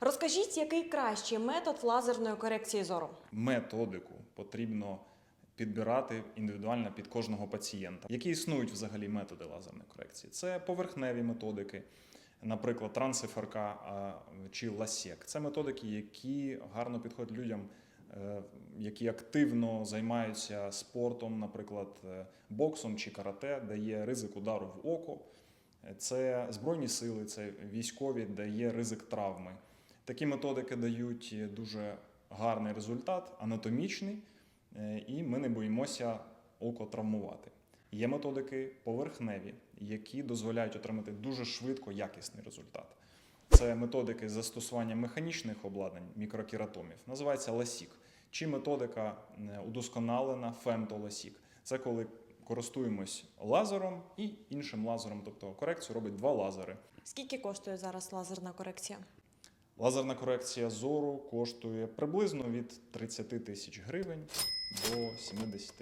Розкажіть, який кращий метод лазерної корекції зору? методику потрібно підбирати індивідуально під кожного пацієнта. Які існують взагалі методи лазерної корекції? Це поверхневі методики, наприклад, трансиферка чи ласек. Це методики, які гарно підходять людям, е, які активно займаються спортом, наприклад, е, боксом чи карате, де є ризик удару в око. Це збройні сили, це військові, де є ризик травми. Такі методики дають дуже гарний результат, анатомічний, е, і ми не боїмося око травмувати. Є методики поверхневі, які дозволяють отримати дуже швидко якісний результат. Це методики застосування механічних обладнань мікрокератомів, називається ласік. Чи методика е, удосконалена фемтоласік. Це коли користуємось лазером і іншим лазером, тобто корекцію робить два лазери. Скільки коштує зараз лазерна корекція? Лазерна корекція зору коштує приблизно від 30 тисяч гривень до 70.